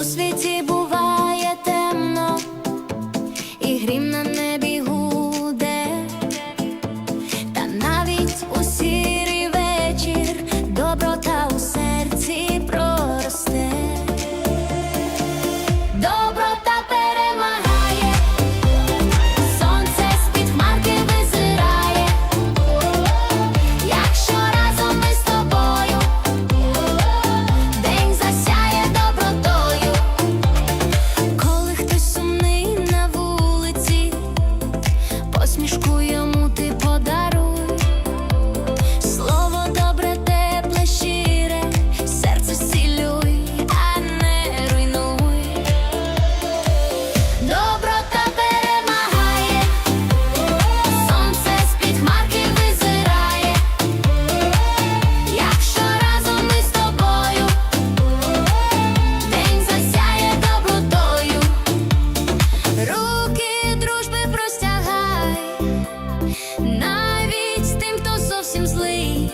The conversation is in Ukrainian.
у світі. навіть тим, хто зовсім злий.